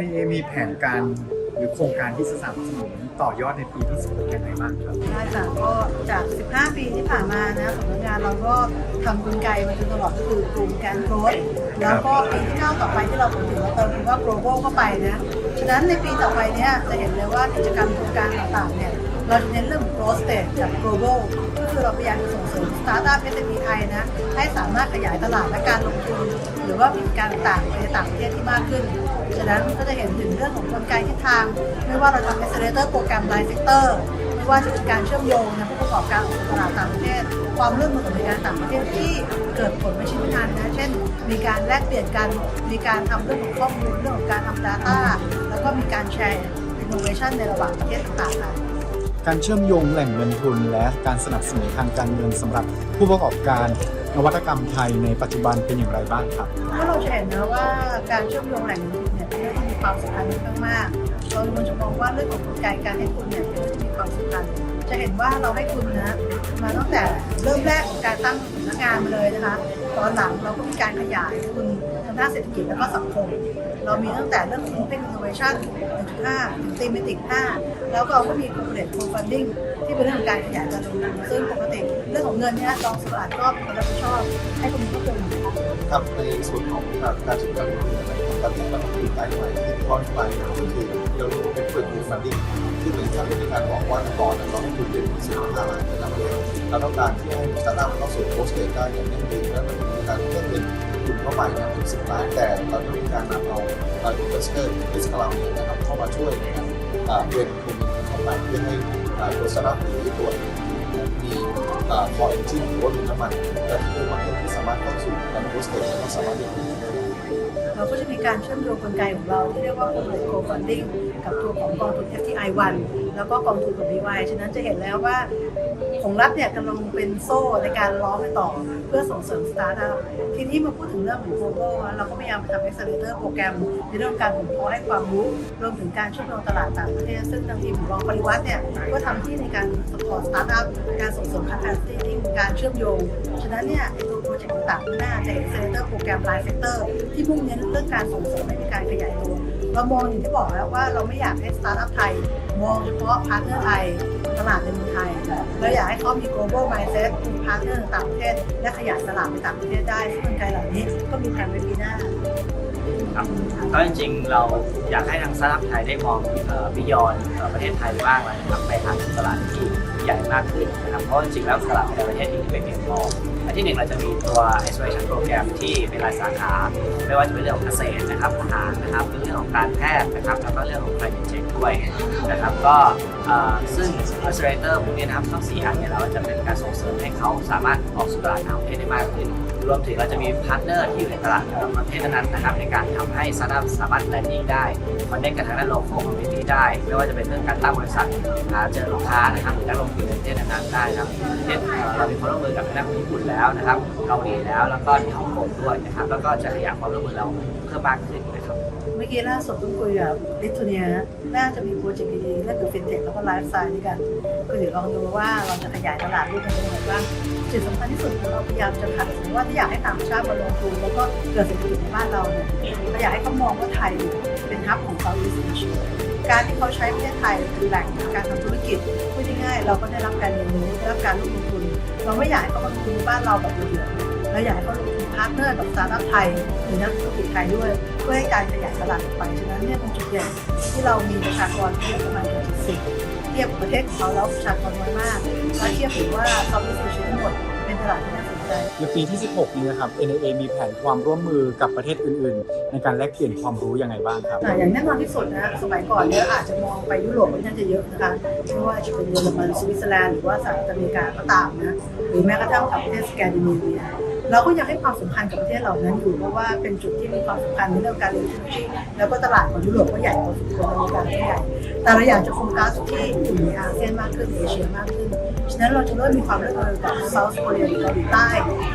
NAA มีแผนการหรือโครงการที่จะสนับสนุนต่อยอดในปีที่16ยังไงบ้างครับ ได้ค่ะก็จาก 15 ปีที่ผ่านมานะสำนักงานเราก็ทำกลไกมาจนตลอดก็คือกลุ่มการโกรธแล้วก็ปีที่ก้าต่อไปที่เราพูดถึงเราเติมคำว่า global เข้าไปนะ ฉะนั้นในปีต่อไปเนี้ยจะเห็นเลยว่ากิจกรรมโครงการต่างๆเนี่ย เราจะเน้นเรื่องของ growth stage จาก global ก็คือเราพยายามจะส่งเสริม startup SME ไทยนะ ให้สามารถขยายตลาดและการลงทุน หรือว่ากิจการต่างไปต่างประเทศที่มากขึ้น ฉะนั้นก็จะเห็นถึงเรื่องของกลไกทิศทาง ไม่ว่าเราทำ accelerator โปรแกรม ride sector ไม่ว่าจะเป็นการเชื่อมโยงนะผู้ประกอบการของตลาดต่างประเทศ ความร่วมมือกับหน่วยงานต่างประเทศที่เกิดผลไม่ชิ้นไม่ทันนะเช่น มีการแลกเปลี่ยนกันมีการทำเรื่องของข้อมูลเรื่องของการทำ data แล้วก็มีการแชร์ innovation ในระหว่างประเทศต่างๆ การเชื่อมโยงแหล่งเงินทุน และการสนับสนุนทางการเงินสำหรับผู้ประกอบการนวัตกรรมไทยในปัจจุบันเป็นอย่างไรบ้างครับถ้าเราจะเห็นนะว่าการเชื่อมโยงแหล่งเงินทุนเนี่ยเป็นเรื่องที่มีความสำคัญมากๆเราควรจะมองว่าเรื่องของกลไกการให้ทุนเนี่ยเป็นเรื่องที่มีความสำคัญจะเห็นว่าเราให้ทุนนะมาตั้งแต่เริ่มแรกของการตั้งสำนักงานมาเลยนะคะ ตอนหลังเราก็มีการขยายทุนทางด้านเศรษฐกิจและก็สังคม เรามีตั้งแต่เรื่องของ Open Innovation 1.5ถึง Thematic 5แล้วก็เราก็มี Corporate Co-funding ที่เป็นเรื่องของการขยายการลงทุนซึ่งปกติเรื่องของเงินเนี่ยกองสลากก็รับผิดชอบให้คนนี้ก็เป็นนะคะครับในส่วนของการจัดการลงทุนนะครับการจัดการลงทุนได้ใหม่ที่ข้อที่ไปนะครับก็คือเราเรียกว่าเป็นเฟิร์สฟันดิ้งที่เหมือนท่านได้มีการบอกว่าก่อนเราให้ทุนเป็นสิบห้าล้านนะ ครับเราต้องการที่ให้สตาร์ทอัพเข้าสู่โพสเทสได้อย่างยั่งยืนและมันมีการเพิ่มเป็นทุนเข้าไปนะถึงสิบล้านแต่เราจะมีการนำเอาเราอินเวสเตอร์ที่สกาลเนี่ยนะครับเข้ามาช่วยในการอ่าเรียนทุนเข้าไปเพื่อให้อ่าตัวสตาร์ทอัพหรือตัวมีอ่าคอเอนจินหรือว่ามีน้ำมันและที่เป็นคนที่สามารถเข้าสู่การโพสเทสและก็สามารถเรียนรู้ เราก็จะมีการเชื่อมโยงกลไกของเราที่เรียกว่า Corporate Co-funding กับตัวของกองทุน FTI 1แล้วก็กองทุนของ BY ฉะนั้นจะเห็นแล้วว่าของรัฐเนี่ยกำลังเป็นโซ่ในการล้อมไปต่อเพื่อส่งเสริมสตาร์ทอัพทีนี้มาพูดถึงเรื่องของ global เราก็พยายามไปทำ accelerator โปรแกรมในเรื่องการบ่มพาะให้ความรู้รวมถึงการเชื่อมโยงตลาดต่างประเทศซึ่งทางทีมของรองปริวัติเนี่ยก็ทำที่ในการสปอร์ตสตาร์ทอัพการส่งเสริม capacity ที่การเชื่อมโยงฉะนั้นเนี่ย กต์ต่างๆหน้าจะ accelerator โปรแกรม ride sector ที่มุ่งเน้นเรื่องการส่งเสริมให้มีการขยายตัวเรามองอย่างที่บอกแล้วว่าเราไม่อยากให้สตาร์ทอัพไทย มองเฉพาะพาร์ทเนอร์ไทยตลาดในเมืองไทยเราอยากให้เขามี global mindset มีพาร์ทเนอร์ต่างประเทศ และขยายตลาดไปต่างประเทศได้ซึ่งกลไกเหล่านี้ก็มีแผนไว้ปีหน้า ครับก็จริงๆเราอยากให้ทางสตาร์ทอัพไทยได้มองบิยอนประเทศไทยบ้างนะครับไปหางตลาดที่ใหญ่มากขึ้นนะครับเพราะจริงๆแล้วตลาดในประเทศที่เป็นเพียงพออันที่หนึ่งเราจะมีตัว acceleration program ที่เป็นรายสาขา ไม่ว่าจะเป็นเรื่องของเกษตรนะครับอาหารนะครับเรื่องของการแพทย์นะครับแล้วก็เรื่องของ climate change ด้วยนะครับก็เอ่อซึ่ง accelerator พวกนี้นะครับทั้งสี่อันเนี่ยเราจะเป็นการส่งเสริมให้เขาสามารถออกสู่ตลาดต่างประเทศได้มากขึ้น รวมถึงเราจะมีพาร์ทเนอร์ที่อยู่ในตลาดประเทศนั้นนะครับ ในการทำให้สตาร์ทอัพสามารถแลนดิ้งได้คอนเนคกับทางด้านโลโก้ขอมมิตี้ได้ ไม่ว่าจะเป็นเรื่องการตั้งบริษัทหาเจอลูกค้านะครับหรือการลงทุนในประเทศนั้นได้นะครับเช่นเรามีความร่วมมือกับทางด้านขอญี่ปุ่นแล้วนะครับเกาหลีแล้วแล้วก็ที่ฮ่องกงด้วยนะครับแล้วก็จะขยายความร่วมมือเราเพิ่มมากขึ้นนะครับ เมื่อกี้ล่าสุดเพิ่งคุยกับลิทัวเนียน่าจะมีโปรเจกต์ดีๆเรื่องเกี่ยวกับฟินเทคแล้วก็ไลฟ์สไตล์ด้วยกันก็เดี๋ยวลองดูว่าเราจะขยายตลาดรูปแบบไหนบ้างจุดสำคัญที่สุดคือเราพยายามจะขัดถึงว่าที่อยากให้ต่างชาติมาลงทุนแล้วก็เกิดเศรษฐกิจในบ้านเราเนี่ยเราอยากให้เขามองว่าไทยเป็นฮับของ Southeast Asia การที่เขาใช้ประเทศไทยเป็นแหล่งการทำธุรกิจพูดง่ายๆเราก็ได้รับการเรียนรู้ได้รับการร่วมลงทุน เราไม่อยากให้เขามาลงทุนในบ้านเราแบบเดียว ๆเราอยากให้เขาลงทุนพาร์ทเนอร์กับสตาร์ทอัพไทยหรือนักธุรกิจไทยด้วย เพื่อให้การขยายตลาดออกไปฉะนั้นเนี่ยเป็นจุดเด่นที่เรามีประชากรเทียบประมาณเกือบสิบเทียบกับประเทศของเขาแล้วประชากรน้อยมากแล้วเทียบถือว่าเซาท์อีสเอเชียทั้งหมดเป็นตลาดที่น่าสนใจในปีที่ 16 นี้นะครับ NAA มีแผนความร่วมมือกับประเทศอื่น ๆ ในการแลกเปลี่ยนความรู้ยังไงบ้างครับอะอย่างแน่นอนที่สุดนะสมัยก่อนเนี่ยอาจจะมองไปยุโรปค่อนข้างจะเยอะนะคะไม่ว่าจะเป็นเยอรมันสวิตเซอร์แลนด์หรือว่าสหรัฐอเมริกาก็ตามนะหรือแม้กระทั่งกับประเทศสแกนดิเนเวีย เราก็ยังให้ความสำคัญกับประเทศเหล่านั้นอยู่เพราะว่าเป็นจุดที่มีความสำคัญในเรื่องการเรียนรู้แล้วก็ตลาดของยุโรปก็ใหญ่พอสมควรอเมริกาก็ใหญ่แต่เราอยากจะโฟกัสที่กลุ่มในอาเซียนมากขึ้นเอเชียมากขึ้นฉะนั้นเราจะเริ่มมีความร่วมมือกับเซาท์โคเรียหรือเกาหลีใต้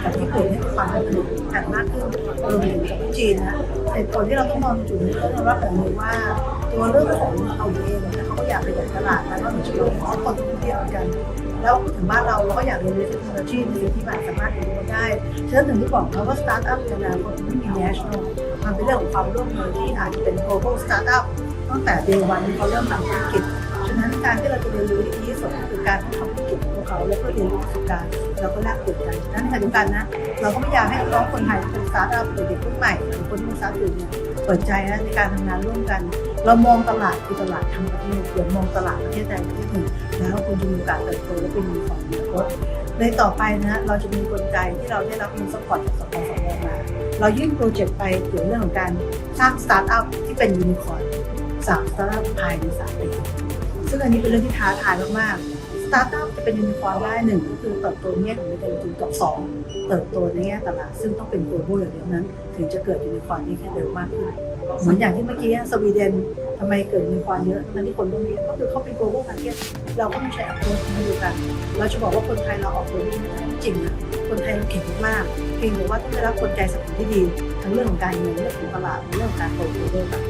กับญี่ปุ่นให้มีความร่วมมือกันมากขึ้นรวมถึงกับจีนนะเหตุผลที่เราต้องมองจุดนี้ก็ต้องรับแบบนี้ว่า ตัวเรื่องของเขาเองเนี่ยเขาก็อยากขยายตลาดแล้วก็มือนกับเราเขาคนท่องเที่ยวกัน แล้วถึงบ้านเราเราก็อยากเรียนรู้เทคโนโลยีที่มันสามารถเรียนรู้ได้ฉะนั้นถึงที่บอกนะว่าสตาร์ทอัพในอนาคตไม่มี national มันมันเป็นเรื่องของความร่วมมือที่อาจจะเป็น global startup ตั้งแต่ day one ที่เขาเริ่มทำธุรกิจฉะนั้นการที่เราจะเรียนรู้ที่ดีที่สุดคือการทำธุรกิจของพวกเขาแล้วก็เรียนรู้ประสบการณ์แล้วก็แลกเปลี่ยนกันนั้นในขณะเดียวกันนะ เราก็ไม่อยากให้น้องคนไทยเป็นสตาร์ทอัพหรือเด็กรุ่นใหม่หรือคนที่มีสตาร์ทอัพเนี่ยเปิดใจนะในการทำงานร่วมกัน เรามองตลาดคือตลาดทั้งประเทศอย่ามองตลาดประเทศใดประเทศหนึ่งแล้วคุณจะมีโอกาสเติบโตและเป็นมีของอนาคตในต่อไปนะเราจะมีกลไกที่เราได้รับเงินสปอร์ตจากสปอนเซอร์มาเรายื่นโปรเจกต์ไปเกี่ยวเรื่องของการสร้างสตาร์ทอัพที่เป็นยูนิคอร์นสามสตาร์ทอัพภายในสามปีซึ่งอันนี้เป็นเรื่องที่ท้าทายมากๆสตาร์ทอัพจะเป็นยูนิคอร์นได้หนึ่งก็คือเติบโตในแง่ของการลงทุนกับสอง เติบโตในแง่ตลาดซึ่งต้องเป็นโกลบอลอย่างเดียวนั้น ถึงจะเกิดยูนิคอร์นนี้แค่เร็วมากขึ้นเหมือนอย่างที่เมื่อกี้สวีเดนทำไมเกิดยูนิคอร์นเยอะทั้งที่คนต้องเรียนก็คือเขาเป็นโกลบอลมาร์เก็ตเราก็ต้องใช้อัพโรชนี้ดูกัน เราจะบอกว่าคนไทยเราออกตัวไม่ได้จริงนะคนไทยเราเก่งมากๆเพียงแต่ว่าต้องได้รับกลไกสนับสนุนที่ดีทั้งเรื่องของการเงินเรื่องของตลาดเรื่องของการโตด้วยกัน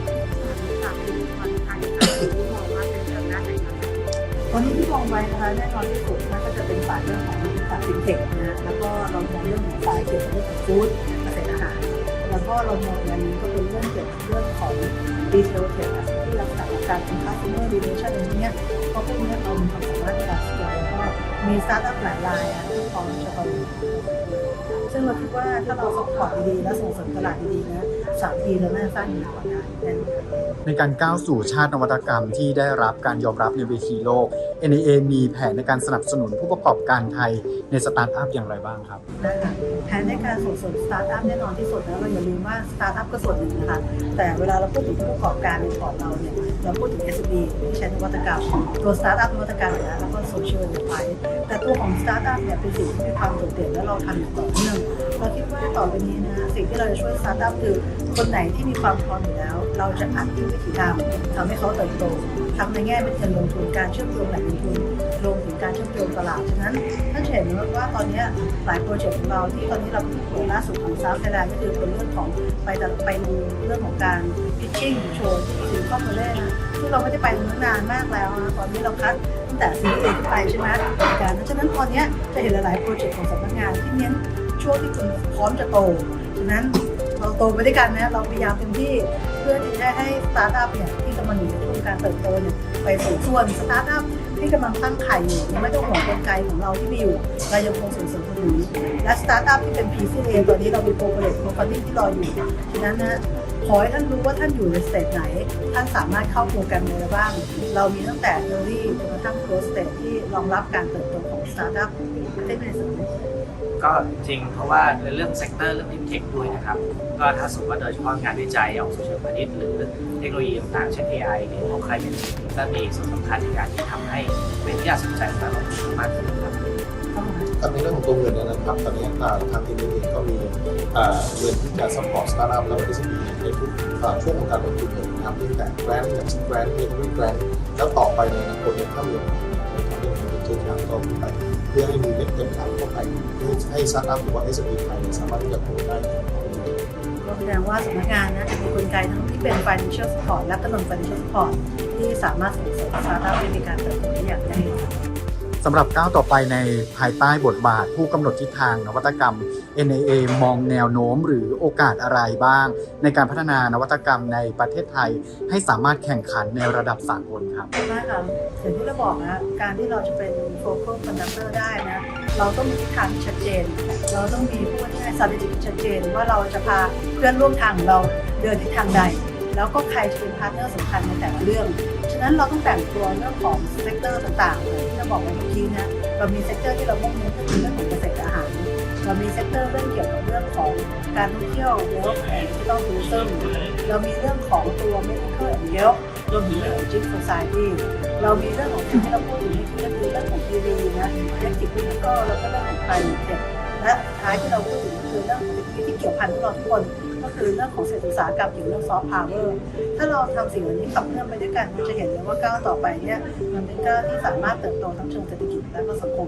จากเป็นคนไทยค่ะที่มองว่าเป็นทางด้านไหนคะตอนนี้ที่มองไว้นะคะแน่นอนที่สุดนะก็จะเป็นสายเรื่องของสาย ฟินเทคนะแล้วก็เรามองเรื่องของสายเกี่ยวกับเรื่องของฟู้ดเกษตรอาหาร แล้วก็เรามองอันนี้ก็เป็นเรื่องเกี่ยวกับเรื่องของดีเทลเทคที่ลักษณะของการเป็น customer relation อะไรเงี้ยเพราะพวกนี้เรามีความสามารถในการสเกลแล้วก็มีสตาร์ทอัพหลายรายอะที่พร้อมจะเข้ามาซึ่งเราคิดว่าถ้าเราสปอร์ตดีๆและส่งเสริมตลาดดีๆนะ สามปีเราน่าจะสร้างยูนิคอร์นได้แน่นอนในการก้าวสู่ชาตินวัตกรรมที่ได้รับการยอมรับในเวทีโลก NAA มีแผนในการสนับสนุนผู้ประกอบการไทยในสตาร์ทอัพอย่างไรบ้างครับนะคะแผนในการส่งเสริมสตาร์ทอัพแน่นอนที่สุดแล้วเราอย่าลืมว่าสตาร์ทอัพก็ส่วนหนึ่งนะคะ แต่เวลาเราพูดถึงผู้ประกอบการในพอร์ตเราเนี่ยเราพูดถึง SME ที่ใช้นวัตกรรมตัวสตาร์ทอัพนวัตกรรมอยู่แล้วแล้วก็โซเชียลไลฟ์แต่ตัวของสตาร์ทอัพเนี่ยเป็นสิ่งที่มีความโดดเด่นและเราทำอย่างต่อเนื่องเราคิดว่าต่อไปนี้นะสิ่งที่เราจะช่วยสตาร์ทอัพคือ คนไหนที่มีความพร้อมอยู่แล้ว เราจะอัดที่วิธีทำทำให้เขาเติบโตทั้งในแง่เป็นการลงทุนการเชื่อมโยงแหล่งเงินทุนรวมถึงการเชื่อมโยงตลาดฉะนั้นถ้าจะเห็นว่าตอนนี้หลายโปรเจกต์ของเราที่ตอนนี้เราพูดคุยล่าสุดของซาวไทยแลนด์ก็คือเป็นเรื่องของไปตะไปดูเรื่องของการพิชชิ่งโชว์ที่ถึงข้อมูลเลยนะซึ่งเราไม่ได้ไปตรงนั้นนานมากแล้วนะตอนนี้เราคัดตั้งแต่ซีรีส์ไปใช่ไหมการฉะนั้นตอนนี้จะเห็นหลายๆโปรเจกต์ของสำนักงานที่เน้นช่วงที่คุณพร้อมจะโตฉะนั้น เราโตไปด้วยกันนะเราพยายามเต็มที่เพื่อที่จะให้สตาร์ทอัพเนี่ยที่กำลังอยู่ในช่วงการเติบโตเนี่ยไปสู่ส่วนสตาร์ทอัพที่กำลังตั้งไข่อยู่ยังไม่ต้องห่วงกลไกของเราที่มีอยู่เรายังคงส่งเสริมตรงนี้และสตาร์ทอัพที่เป็น p c a ตอนนี้เรามีโปรเกรดโปรฟันดิ้งที่รออยู่ฉะนั้นนะขอให้ท่านรู้ว่าท่านอยู่ในสเตจไหน ท่านสามารถเข้าโปรแกรมอะไรบ้าง เรามีตั้งแต่ early จนกระทั่ง close stage ที่รองรับการเติบโตของสตาร์ทอัพประเทศในสมัย ก็จริงเพราะว่าในเรื่องเซกเตอร์เรื่องดิเทคด้วยนะครับ ก็ถ้าสมมติว่าโดยเฉพาะงานวิจัยของโซเชียลพาณิชย์หรือเทคโนโลยีต่างๆเช่น AI เนี่ยของใครเป็นสิ่งที่มีส่วนสำคัญในการที่ทำให้เป็นที่น่าสนใจสำหรับเรามากขึ้นครับตอนนี้เรื่องของตัวเงินเนยนะครับตอนนี้ทางทีมเองก็มีเงินที่จะซัพพอร์ตสตาร์ทอัพแล้วก็ SME ในทุกอ่าช่วงของการลงทุนเลยนะครับตั้งแต่แกรนด์อย่างแกรนด์เรียนรู้แกรนด์แล้วต่อไปในอนาคตเนี่ยถ้ามีโอกาสใน ทางเรื่องของเชิงทางก็ไปเพื่อให้มีเม็ดเงินทางเข้าไปเพื่อให้สตาร์ทอัพหรือว่าเอสบีไทยเนี่ยสามารถที่จะโตได้ก็แสดงว่าสำนักงานนะจะมีกลไกทั้งที่เป็น financial support และก็ non financial support ที่สามารถส่งเสริมสตาร์ทอัพในการเติบโตได้อย่างแน่นอน สำหรับก้าวต่อไปในภายใต้บทบาท ผู้กำหนดทิศทางนวัตกรรม NAA มองแนวโน้มหรือโอกาสอะไรบ้าง ในการพัฒนานวัตกรรมในประเทศไทย ให้สามารถแข่งขันในระดับสากลครับมากค่ะอย่างที่เราบอกนะ การที่เราจะเป็น focal conductor ได้นะ เราต้องมีทิศทางที่ชัดเจน เราต้องมีผู้ที่ให้ strategy ที่ชัดเจนว่าเราจะพาเพื่อนร่วมทางของเราเดินทิศทางใด แล้วก็ใครจะเป็นพาร์ทเนอร์สำคัญในแต่ละเรื่อง ฉะนั้นเราต้องแบ่งตัวเรื่องของเซกเตอร์ต่างๆเลยที่เราบอกไว้เมื่อกี้นะเรามีเซกเตอร์ที่เรามุ่งเน้นก็คือเรื่องของเกษตรอาหาร เรามีเซกเตอร์เรื่องเกี่ยวกับเรื่องของการท่องเที่ยวเยอะแอนที่ต้องดูซึมเรามีเรื่องของตัว medical and health รวมถึงเรื่องของ Gym Society เรามีเรื่องของที่เราพูดถึงนี่คือเรื่องของ EV นะ Electric Vehicle แล้วก็เรื่องของ Climate Tech และท้ายที่เราพูดถึงก็คือเรื่องของที่เกี่ยวพันพวกเราทุกคน คือเรื่องของเศรษฐศาสตร์กับอยู่เรื่องซอฟต์พาวเวอร์ถ้าเราทำสิ่งเหล่านี้ขับเคลื่อนไปด้วยกันเราจะเห็นเลยว่าก้าวต่อไปเนี่ยมันเป็นก้าวที่สามารถเติบโตทั้งเชิงเศรษฐกิจและก็สังคม